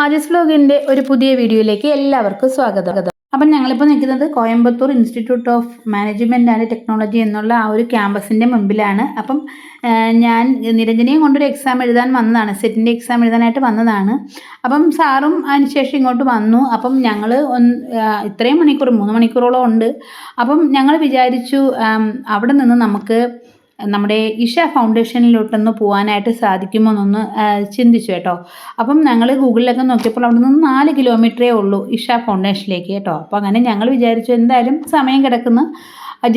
ആജസ് വ്ലോഗിന്റെ ഒരു പുതിയ വീഡിയോയിലേക്ക് എല്ലാവർക്കും സ്വാഗതം. അപ്പം ഞങ്ങളിപ്പോൾ നിൽക്കുന്നത് Coimbatore institute of management and technology എന്നുള്ള ആ ഒരു ക്യാമ്പസിന്റെ മുമ്പിലാണ്. അപ്പം ഞാൻ നിരഞ്ജനയും കൊണ്ടൊരു എക്സാം എഴുതാൻ വന്നതാണ്. സെറ്റിന്റെ എക്സാം എഴുതാനായിട്ട് വന്നതാണ്. അപ്പം സാറും അതിനുശേഷം ഇങ്ങോട്ട് വന്നു. അപ്പം ഞങ്ങൾ ഇത്രയും മണിക്കൂർ മൂന്ന് മണിക്കൂറോളം ഉണ്ട്. അപ്പം ഞങ്ങൾ വിചാരിച്ചു അവിടെ നിന്ന് നമുക്ക് നമ്മുടെ ഇഷ ഫൗണ്ടേഷനിലോട്ടൊന്ന് പോകാനായിട്ട് സാധിക്കുമോ എന്നൊന്ന് ചിന്തിച്ചു കേട്ടോ. അപ്പം ഞങ്ങൾ ഗൂഗിളിലൊക്കെ നോക്കിയപ്പോൾ അവിടെ നിന്ന് നാല് കിലോമീറ്ററേ ഉള്ളൂ ഇഷ ഫൗണ്ടേഷനിലേക്ക് കേട്ടോ. അപ്പോൾ അങ്ങനെ ഞങ്ങൾ വിചാരിച്ചു എന്തായാലും സമയം കിടക്കുന്നു.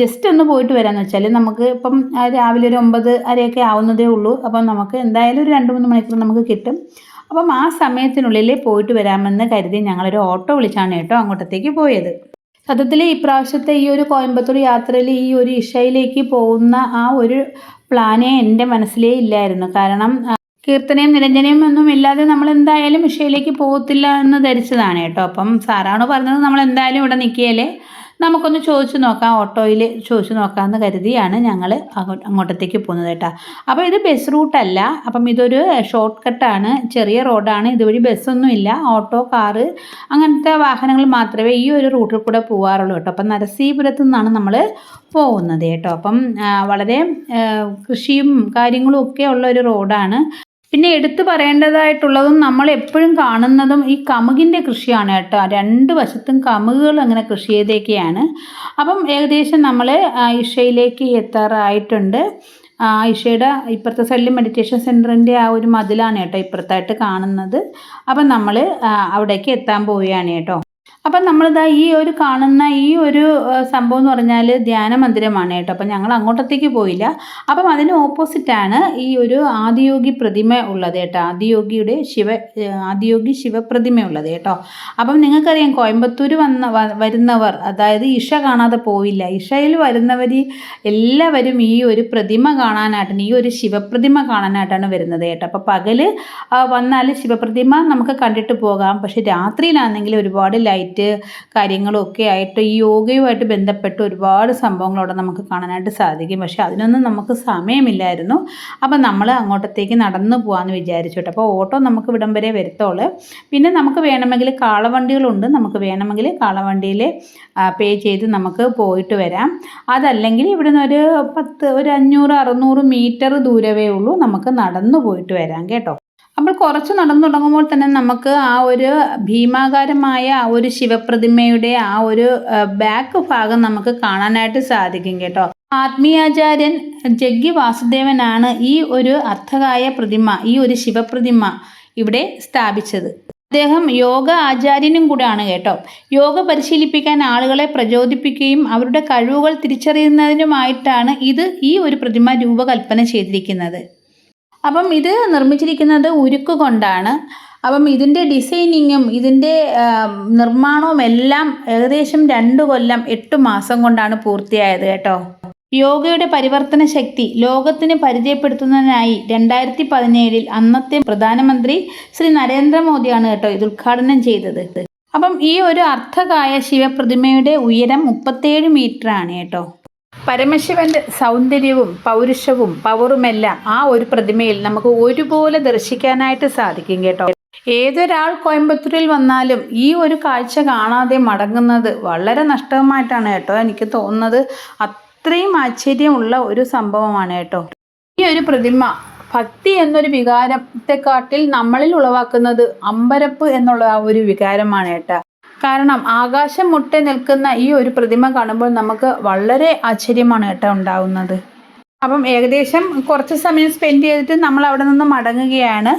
ജസ്റ്റ് ഒന്ന് പോയിട്ട് വരാമെന്ന് വെച്ചാൽ നമുക്ക് ഇപ്പം രാവിലെ ഒരു ഒമ്പത് അരയൊക്കെ ആവുന്നതേ ഉള്ളൂ. അപ്പം നമുക്ക് എന്തായാലും ഒരു രണ്ട് മൂന്ന് മണിക്കൂർ നമുക്ക് കിട്ടും. അപ്പം ആ സമയത്തിനുള്ളിൽ പോയിട്ട് വരാമെന്ന് കരുതി ഞങ്ങളൊരു ഓട്ടോ വിളിച്ചാണ് കേട്ടോ അങ്ങോട്ടത്തേക്ക് പോയത്. സത്യത്തിൽ ഈ പ്രാവശ്യത്തെ ഈ ഒരു കോയമ്പത്തൂർ യാത്രയിൽ ഈ ഒരു ഇഷയിലേക്ക് പോകുന്ന ആ ഒരു പ്ലാനേ എന്റെ മനസ്സിലേ ഇല്ലായിരുന്നു. കാരണം കീർത്തനയും നിരഞ്ജനയും ഒന്നും ഇല്ലാതെ നമ്മൾ എന്തായാലും ഇഷയിലേക്ക് പോകത്തില്ല എന്ന് ധരിച്ചതാണ് കേട്ടോ. അപ്പം സാറാണ് പറഞ്ഞത് നമ്മൾ എന്തായാലും ഇവിടെ നിൽക്കുകയല്ലേ? നമുക്കൊന്ന് ചോദിച്ചു നോക്കാം ഓട്ടോയിൽ ചോദിച്ചു നോക്കാമെന്ന് കരുതിയാണ് ഞങ്ങൾ അങ്ങോട്ടത്തേക്ക് പോകുന്നത് കേട്ടോ. അപ്പോൾ ഇത് ബസ് റൂട്ടല്ല അപ്പം ഇതൊരു ഷോർട്ട് കട്ടാണ് ചെറിയ റോഡാണ് ഇതുവഴി ബസ്സൊന്നും ഇല്ല ഓട്ടോ കാറ് അങ്ങനത്തെ വാഹനങ്ങൾ മാത്രമേ ഈ ഒരു റൂട്ടിൽ കൂടെ പോകാറുള്ളൂ കേട്ടോ. അപ്പം നരസീപുരത്ത് നിന്നാണ് നമ്മൾ പോകുന്നത് കേട്ടോ. അപ്പം വളരെ കൃഷിയും കാര്യങ്ങളും ഒക്കെ ഉള്ള ഒരു റോഡാണ് പിന്നെ എടുത്തു പറയേണ്ടതായിട്ടുള്ളതും നമ്മൾ എപ്പോഴും കാണുന്നതും ഈ കമുകിന്റെ കൃഷിയാണ് കേട്ടോ. രണ്ട് വശത്തും കമുകുകൾ അങ്ങനെ കൃഷി ചെയ്തേക്കെയാണ്. അപ്പം ഏകദേശം നമ്മൾ ഇഷയിലേക്ക് എത്താറായിട്ടുണ്ട്. ഇഷയുടെ ഇപ്പുറത്തെ സൈഡിൽ മെഡിറ്റേഷൻ സെന്ററിന്റെ ആ ഒരു മതിലാണ് കേട്ടോ ഇപ്പുറത്തായിട്ട് കാണുന്നത്. അപ്പം നമ്മൾ അവിടേക്ക് എത്താൻ പോവുകയാണ് കേട്ടോ. അപ്പം നമ്മളിതാ ഈ ഒരു കാണുന്ന ഈ ഒരു സംഭവം എന്ന് പറഞ്ഞാൽ ധ്യാന മന്ദിരമാണ് കേട്ടോ. അപ്പം ഞങ്ങൾ അങ്ങോട്ടത്തേക്ക് പോയില്ല. അപ്പം അതിന് ഓപ്പോസിറ്റാണ് ഈ ഒരു ആദിയോഗി പ്രതിമ ഉള്ളത് കേട്ടോ. ആദിയോഗിയുടെ ശിവ ആദിയോഗി ശിവപ്രതിമ ഉള്ളത് കേട്ടോ. അപ്പം നിങ്ങൾക്കറിയാം കോയമ്പത്തൂർ വന്ന വരുന്നവർ അതായത് ഇഷ കാണാതെ പോവില്ല ഇഷയിൽ വരുന്നവർ എല്ലാവരും ഈ ഒരു പ്രതിമ കാണാനായിട്ടാണ് ഈ ഒരു ശിവപ്രതിമ കാണാനായിട്ടാണ് വരുന്നത് കേട്ടോ. അപ്പം പകൽ ആ, വന്നാൽ ശിവപ്രതിമ നമുക്ക് കണ്ടിട്ട് പോകാം. പക്ഷെ രാത്രിയിലാണെങ്കിൽ ഒരുപാട് ലൈറ്റ് കാര്യങ്ങളും ഒക്കെ ആയിട്ട് ഈ യോഗയുമായിട്ട് ബന്ധപ്പെട്ട് ഒരുപാട് സംഭവങ്ങൾ അവിടെ നമുക്ക് കാണാനായിട്ട് സാധിക്കും. പക്ഷെ അതിനൊന്നും നമുക്ക് സമയമില്ലായിരുന്നു. അപ്പം നമ്മൾ അങ്ങോട്ടത്തേക്ക് നടന്നു പോകാമെന്ന് വിചാരിച്ചു അപ്പോൾ ഓട്ടോ നമുക്ക് ഇവിടം വരെ വരുത്തോളൂ. പിന്നെ നമുക്ക് വേണമെങ്കിൽ കാളവണ്ടികളുണ്ട്. നമുക്ക് വേണമെങ്കിൽ കാളവണ്ടിയിൽ പേ ചെയ്ത് നമുക്ക് പോയിട്ട് വരാം. അതല്ലെങ്കിൽ ഇവിടെ നിന്ന് ഒരു പത്ത് ഒരു അഞ്ഞൂറ് അറുന്നൂറ് മീറ്റർ ദൂരമേ ഉള്ളൂ. നമുക്ക് നടന്നു പോയിട്ട് വരാം കേട്ടോ. അപ്പോൾ കുറച്ച് നടന്നു തുടങ്ങുമ്പോൾ തന്നെ നമുക്ക് ആ ഒരു ഭീമാകാരമായ ആ ഒരു ശിവപ്രതിമയുടെ ആ ഒരു ബാക്ക് ഭാഗം നമുക്ക് കാണാനായിട്ട് സാധിക്കും കേട്ടോ. ആത്മീയാചാര്യൻ ജഗ്ഗി വാസുദേവനാണ് ഈ ഒരു അർത്ഥകായ പ്രതിമ ഈ ഒരു ശിവപ്രതിമ ഇവിടെ സ്ഥാപിച്ചത്. അദ്ദേഹം യോഗ ആചാര്യനും കൂടെയാണ് കേട്ടോ. യോഗ പരിശീലിപ്പിക്കാൻ ആളുകളെ പ്രചോദിപ്പിക്കുകയും അവരുടെ കഴിവുകൾ തിരിച്ചറിയുന്നതിനുമായിട്ടാണ് ഇത് ഈ ഒരു പ്രതിമ രൂപകൽപ്പന ചെയ്തിരിക്കുന്നത്. അപ്പം ഇത് നിർമ്മിച്ചിരിക്കുന്നത് ഉരുക്ക് കൊണ്ടാണ്. അപ്പം ഇതിന്റെ ഡിസൈനിങ്ങും ഇതിന്റെ നിർമ്മാണവും എല്ലാം ഏകദേശം രണ്ട് കൊല്ലം എട്ട് മാസം കൊണ്ടാണ് പൂർത്തിയായത് കേട്ടോ. യോഗയുടെ പരിവർത്തന ശക്തി ലോകത്തിന് പരിചയപ്പെടുത്തുന്നതിനായി രണ്ടായിരത്തി പതിനേഴിൽ അന്നത്തെ പ്രധാനമന്ത്രി ശ്രീ നരേന്ദ്രമോദിയാണ് കേട്ടോ ഇത് ഉദ്ഘാടനം ചെയ്തത്. അപ്പം ഈ ഒരു അർത്ഥകായ ശിവപ്രതിമയുടെ ഉയരം മുപ്പത്തേഴ് മീറ്ററാണ് കേട്ടോ. പരമശിവന്റെ സൗന്ദര്യവും പൗരുഷവും പവറുമെല്ലാം ആ ഒരു പ്രതിമയിൽ നമുക്ക് ഒരുപോലെ ദർശിക്കാനായിട്ട് സാധിക്കും കേട്ടോ. ഏതൊരാൾ കോയമ്പത്തൂരിൽ വന്നാലും ഈ ഒരു കാഴ്ച കാണാതെ മടങ്ങുന്നത് വളരെ നഷ്ടമായിട്ടാണ് കേട്ടോ എനിക്ക് തോന്നുന്നത്. അത്രയും ആശ്ചര്യമുള്ള ഒരു സംഭവമാണ് കേട്ടോ. ഈ ഒരു പ്രതിമ ഭക്തി എന്നൊരു വികാരത്തെക്കാട്ടിൽ നമ്മളിൽ ഉളവാക്കുന്നത് അമ്പരപ്പ് എന്നുള്ള ആ ഒരു വികാരമാണ് കേട്ടോ. കാരണം ആകാശം മുട്ടി നിൽക്കുന്ന ഈ ഒരു പ്രതിമ കാണുമ്പോൾ നമുക്ക് വളരെ ആശ്ചര്യമാണ് കേട്ടോ ഉണ്ടാവുന്നത്. അപ്പം ഏകദേശം കുറച്ച് സമയം സ്പെൻഡ് ചെയ്തിട്ട് നമ്മൾ അവിടെ നിന്ന് മടങ്ങുകയാണ്.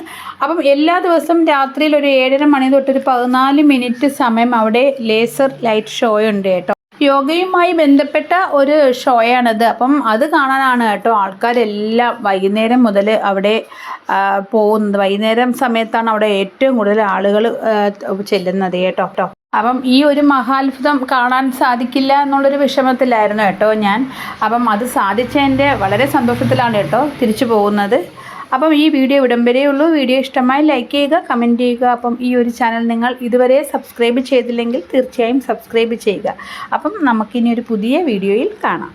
അപ്പം എല്ലാ ദിവസവും രാത്രിയിൽ ഒരു ഏഴര മണി തൊട്ടൊരു പതിനാല് മിനിറ്റ് സമയം അവിടെ ലേസർ ലൈറ്റ് ഷോ ഉണ്ട് കേട്ടോ. യോഗയുമായി ബന്ധപ്പെട്ട ഒരു ഷോയാണത്. അപ്പം അത് കാണാനാണ് കേട്ടോ ആൾക്കാരെല്ലാം വൈകുന്നേരം മുതൽ അവിടെ പോകുന്നത്. വൈകുന്നേരം സമയത്താണ് അവിടെ ഏറ്റവും കൂടുതൽ ആളുകൾ ചെല്ലുന്നത് കേട്ടോ കേട്ടോ. അപ്പം ഈ ഒരു മഹാത്ഭുതം കാണാൻ സാധിക്കില്ല എന്നുള്ളൊരു വിഷമത്തിലായിരുന്നു കേട്ടോ ഞാൻ. അപ്പം അത് സാധിച്ചതിന്റെ വളരെ സന്തോഷത്തിലാണ് കേട്ടോ തിരിച്ചു പോകുന്നത്. അപ്പം ഈ വീഡിയോ ഇവിടം വരെയേ ഉള്ളൂ. വീഡിയോ ഇഷ്ടമായി ലൈക്ക് ചെയ്യുക കമന്റ് ചെയ്യുക. അപ്പം ഈ ഒരു ചാനൽ നിങ്ങൾ ഇതുവരെ സബ്സ്ക്രൈബ് ചെയ്തില്ലെങ്കിൽ തീർച്ചയായും സബ്സ്ക്രൈബ് ചെയ്യുക. അപ്പം നമുക്കിനി ഒരു പുതിയ വീഡിയോയിൽ കാണാം.